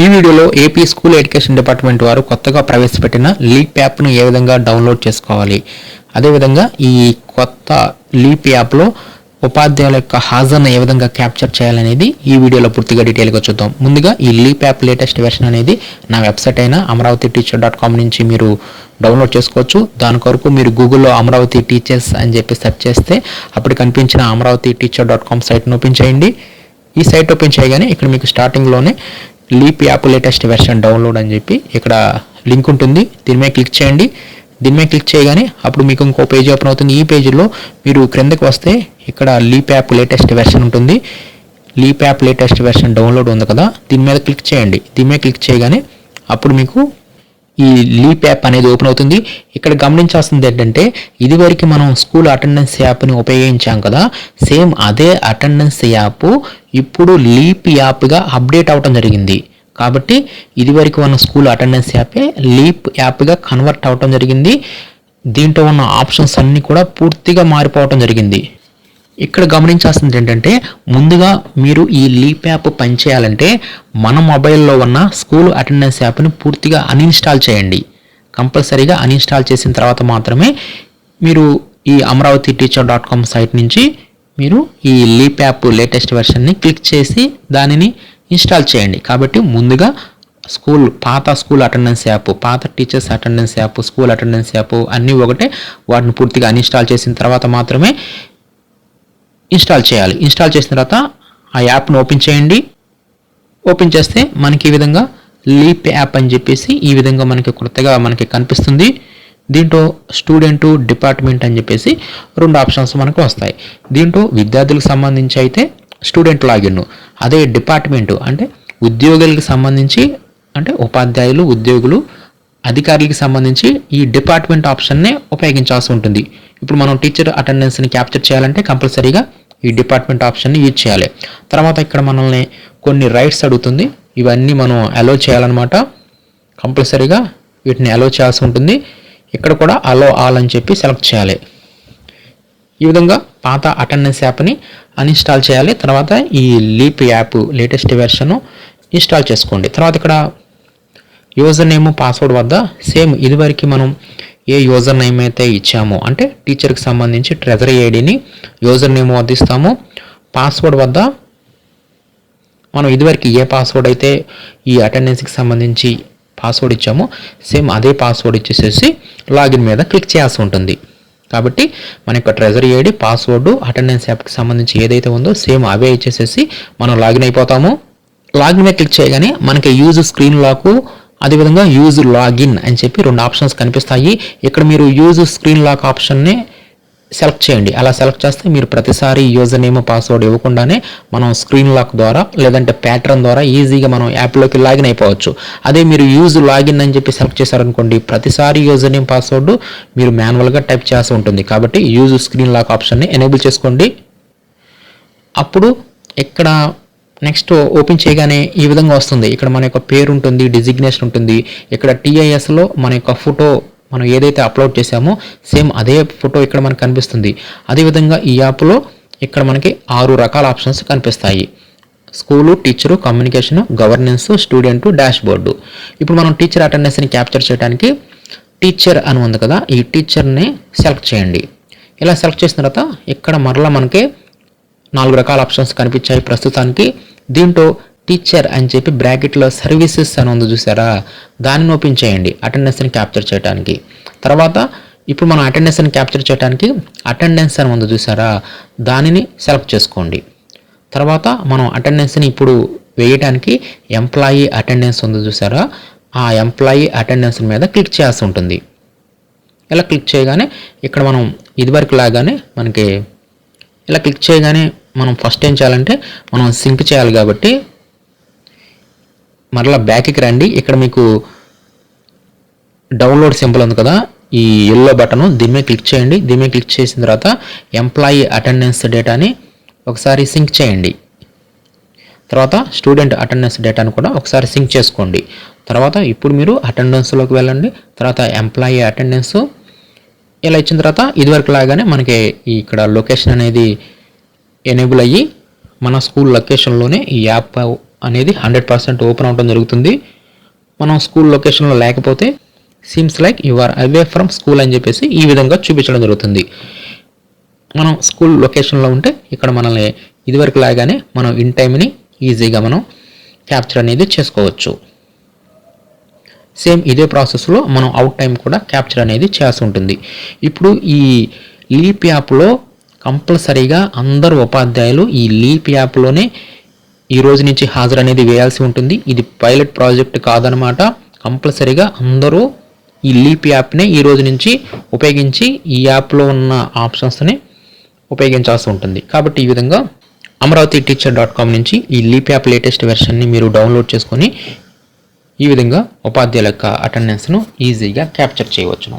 ఈ వీడియోలో AP school education department వారు కొత్తగా ప్రవేశపెట్టిన లీప్ యాప్ను ఏ విధంగా డౌన్లోడ్ చేసుకోవాలి? అదేవిధంగా ఈ కొత్త లీప్ యాప్లో ఉపాధ్యాయుల యొక్క హాజరును ఏ విధంగా క్యాప్చర్ చేయాలనేది ఈ వీడియోలో పూర్తిగా డీటెయిల్గా చూద్దాం. ముందుగా ఈ లీప్ యాప్ లేటెస్ట్ వెర్షన్ అనేది నా వెబ్సైట్ అయిన అమరావతి టీచర్ డాట్ కామ్ నుంచి మీరు డౌన్లోడ్ చేసుకోవచ్చు. దాని కొరకు మీరు గూగుల్లో అమరావతి టీచర్స్ అని చెప్పి సెర్చ్ చేస్తే అప్పుడు కనిపించిన అమరావతి టీచర్ డాట్ కామ్ సైట్ను ఓపెన్ చేయండి. ఈ సైట్ ఓపెన్ చేయగానే ఇక్కడ మీకు స్టార్టింగ్లోనే leap app latest version download అని చెప్పి ఇక్కడ లింక్ ఉంటుంది. దీని మీద క్లిక్ చేయండి. దీని మీద క్లిక్ చేయగానే అప్పుడు మీకు ఇంకో పేజ్ ఓపెన్ అవుతుంది. ఈ పేజీలో మీరు క్రిందకి వస్తే ఇక్కడ లీప్ యాప్ లేటెస్ట్ వెర్షన్ ఉంటుంది. Leap app latest version download ఉంది కదా. దీని మీద క్లిక్ చేయండి. దీని మీద క్లిక్ చేయగానే అప్పుడు మీకు ఈ లీప్ యాప్ అనేది ఓపెన్ అవుతుంది. ఇక్కడ గమనించాల్సింది ఏంటంటే ఇదివరకు మనం స్కూల్ అటెండెన్స్ యాప్ని ఉపయోగించాం కదా సేమ్ అదే అటెండెన్స్ యాప్ ఇప్పుడు లీప్ యాప్గా అప్డేట్ అవటం జరిగింది. కాబట్టి ఇదివరకు ఉన్న స్కూల్ అటెండెన్స్ యాపే లీప్ యాప్గా కన్వర్ట్ అవటం జరిగింది. దీంట్లో ఉన్న ఆప్షన్స్ అన్నీ కూడా పూర్తిగా మారిపోవటం జరిగింది. ఇక్కడ గమనించాల్సింది ఏంటంటే ముందుగా మీరు ఈ లీప్ యాప్ పనిచేయాలంటే మన మొబైల్లో ఉన్న స్కూల్ అటెండెన్స్ యాప్ని పూర్తిగా అన్ఇన్స్టాల్ చేయండి. కంపల్సరీగా అన్ఇన్స్టాల్ చేసిన తర్వాత మాత్రమే మీరు ఈ Amaravati teacher dot com site నుంచి మీరు ఈ లీప్ యాప్ లేటెస్ట్ వెర్షన్ని క్లిక్ చేసి దానిని ఇన్స్టాల్ చేయండి. కాబట్టి ముందుగా స్కూల్ పాత స్కూల్ అటెండెన్స్ యాప్ పాత teachers attendance app school attendance app అన్నీ ఒకటే వాటిని పూర్తిగా అన్ఇన్స్టాల్ చేసిన తర్వాత మాత్రమే ఇన్స్టాల్ చేయాలి. ఇన్స్టాల్ చేసిన తర్వాత ఆ యాప్ను ఓపెన్ చేయండి. ఓపెన్ చేస్తే మనకి ఈ విధంగా లీప్ యాప్ అని చెప్పేసి ఈ విధంగా మనకి కొత్తగా మనకి కనిపిస్తుంది. దీంట్లో స్టూడెంట్ డిపార్ట్మెంట్ అని చెప్పేసి రెండు ఆప్షన్స్ మనకు వస్తాయి. దీంట్లో విద్యార్థులకు సంబంధించి అయితే స్టూడెంట్ లాగిన్ అదే డిపార్ట్మెంట్ అంటే ఉద్యోగులకు సంబంధించి అంటే ఉపాధ్యాయులు ఉద్యోగులు అధికారులకి సంబంధించి ఈ డిపార్ట్మెంట్ ఆప్షన్నే ఉపయోగించాల్సి ఉంటుంది. ఇప్పుడు మనం టీచర్ అటెండెన్స్ని క్యాప్చర్ చేయాలంటే కంపల్సరీగా ఈ డిపార్ట్మెంట్ ఆప్షన్ని యూజ్ చేయాలి. తర్వాత ఇక్కడ మనల్ని కొన్ని రైట్స్ అడుగుతుంది. ఇవన్నీ మనం అలో చేయాలన్నమాట. కంపల్సరీగా వీటిని అలో చేయాల్సి ఉంటుంది. ఇక్కడ కూడా అలో ఆల్ అని చెప్పి సెలెక్ట్ చేయాలి. ఈ విధంగా పాత అటెండెన్స్ యాప్ని అన్ఇన్స్టాల్ చేయాలి. తర్వాత ఈ leap app latest version install చేసుకోండి. తర్వాత ఇక్కడ యూజర్ నేమ్ పాస్వర్డ్ వద్ద సేమ్ ఇదివరకు మనం ఏ యూజర్ నేమ్ అయితే ఇచ్చామో అంటే టీచర్కి సంబంధించి ట్రెజరీ ఐడిని యూజర్ నేమ్ వద్ద పాస్వర్డ్ వద్ద మనం ఇదివరకు ఏ పాస్వర్డ్ అయితే ఈ అటెండెన్స్కి సంబంధించి పాస్వర్డ్ ఇచ్చామో సేమ్ అదే పాస్వర్డ్ ఇచ్చేసేసి లాగిన్ మీద క్లిక్ చేయాల్సి ఉంటుంది. కాబట్టి మన యొక్క ట్రెజరీ ఐడి పాస్వర్డ్ అటెండెన్స్ యాప్కి సంబంధించి ఏదైతే ఉందో సేమ్ అవే ఇచ్చేసేసి మనం లాగిన్ అయిపోతాము. లాగిన్ మీద క్లిక్ చేయగానే మనకి యూజ్ స్క్రీన్ లాకు అదేవిధంగా యూజ్ లాగిన్ అని చెప్పి రెండు ఆప్షన్స్ కనిపిస్తాయి. ఇక్కడ మీరు యూజ్ స్క్రీన్ లాక్ ఆప్షన్ని సెలెక్ట్ చేయండి. అలా సెలెక్ట్ చేస్తే మీరు ప్రతిసారి యూజర్ నేమ్ పాస్వర్డ్ ఇవ్వకుండానే మనం స్క్రీన్ లాక్ ద్వారా లేదంటే ప్యాటర్న్ ద్వారా ఈజీగా మనం యాప్లోకి లాగిన్ అయిపోవచ్చు. అదే మీరు యూజ్ లాగిన్ అని చెప్పి సెలెక్ట్ చేశారనుకోండి ప్రతిసారి యూజర్ నేమ్ పాస్వర్డ్ మీరు మాన్యువల్గా టైప్ చేయాల్సి ఉంటుంది. కాబట్టి యూజ్ స్క్రీన్ లాక్ ఆప్షన్ని ఎనేబుల్ చేసుకోండి. అప్పుడు ఇక్కడ నెక్స్ట్ ఓపెన్ చేయగానే ఈ విధంగా వస్తుంది. ఇక్కడ మన యొక్క పేరు ఉంటుంది డిజిగ్నేషన్ ఉంటుంది. ఇక్కడ టీఐఎస్లో మన యొక్క ఫోటో మనం ఏదైతే అప్లోడ్ చేసామో సేమ్ అదే ఫోటో ఇక్కడ మనకు కనిపిస్తుంది. అదేవిధంగా ఈ యాప్లో ఇక్కడ మనకి ఆరు రకాల ఆప్షన్స్ కనిపిస్తాయి. School teacher communication governance student dashboard ఇప్పుడు మనం టీచర్ అటెండెన్స్ని క్యాప్చర్ చేయడానికి టీచర్ అని ఉంది కదా ఈ టీచర్ని సెలెక్ట్ చేయండి. ఇలా సెలెక్ట్ చేసిన తర్వాత ఇక్కడ మరలా మనకి నాలుగు రకాల ఆప్షన్స్ కనిపించాయి ప్రస్తుతానికి. దీంట్లో టీచర్ అని చెప్పి బ్రాకెట్లో సర్వీసెస్ అని ఉంది చూసారా? దానిని ఓపెన్ చేయండి అటెండెన్స్ని క్యాప్చర్ చేయడానికి తర్వాత ఇప్పుడు మనం అటెండెన్స్ని క్యాప్చర్ చేయడానికి అటెండెన్స్ అని ఉంది చూసారా? దానిని సెలెక్ట్ చేసుకోండి. తర్వాత మనం అటెండెన్స్ని ఇప్పుడు వేయడానికి ఎంప్లాయీ అటెండెన్స్ ఉంది చూసారా? ఆ ఎంప్లాయీ అటెండెన్స్ మీద క్లిక్ చేయాల్సి ఉంటుంది. ఇలా క్లిక్ చేయగానే ఇక్కడ మనం ఇదివరకు లాగానే మనకి ఇలా క్లిక్ చేయగానే మనం ఫస్ట్ ఏం చేయాలంటే మనం సింక్ చేయాలి కాబట్టి మరలా బ్యాక్కి రండి. ఇక్కడ మీకు డౌన్లోడ్ సింపుల్ ఉంది కదా. ఈ ఎల్లో బటన్ దీని మీద క్లిక్ చేయండి. దీని మీద క్లిక్ చేసిన తర్వాత ఎంప్లాయీ అటెండెన్స్ డేటాని ఒకసారి సింక్ చేయండి. తర్వాత స్టూడెంట్ అటెండెన్స్ డేటాను కూడా ఒకసారి సింక్ చేసుకోండి. తర్వాత ఇప్పుడు మీరు అటెండెన్స్లోకి వెళ్ళండి. తర్వాత ఎంప్లాయీ అటెండెన్స్ ఇలా ఇచ్చిన తర్వాత ఇదివరకు లాగానే మనకి ఇక్కడ లొకేషన్ అనేది ఎనేబుల్ అయ్యి మన స్కూల్ లొకేషన్లోనే ఈ యాప్ అనేది హండ్రెడ్ పర్సెంట్ ఓపెన్ అవడం జరుగుతుంది. మనం స్కూల్ లొకేషన్లో లేకపోతే seems like you are away from school అని చెప్పేసి ఈ విధంగా చూపించడం జరుగుతుంది. మనం స్కూల్ లొకేషన్లో ఉంటే ఇక్కడ మనల్ని ఇదివరకు లాగానే మనం ఇన్ టైంని ఈజీగా మనం క్యాప్చర్ అనేది చేసుకోవచ్చు. సేమ్ ఇదే ప్రాసెస్లో మనం అవుట్ టైం కూడా క్యాప్చర్ అనేది చేయాల్సి ఉంటుంది. ఇప్పుడు ఈ లీప్ యాప్లో కంపల్సరీగా అందరు ఉపాధ్యాయులు ఈ లీప్ యాప్లోనే ఈ రోజు నుంచి హాజరు అనేది వేయాల్సి ఉంటుంది. ఇది పైలట్ ప్రాజెక్ట్ కాదనమాట. కంపల్సరీగా అందరూ ఈ లీప్ యాప్నే ఈ రోజు నుంచి ఉపయోగించి ఈ యాప్లో ఉన్న ఆప్షన్స్ని ఉపయోగించాల్సి ఉంటుంది. కాబట్టి ఈ విధంగా అమరావతి టీచర్ డాట్ కామ్ నుంచి ఈ లీప్ యాప్ లేటెస్ట్ వెర్షన్ని మీరు డౌన్లోడ్ చేసుకొని ఈ విధంగా ఉపాధ్యాయుల యొక్క అటెండెన్స్ను ఈజీగా క్యాప్చర్ చేయవచ్చును.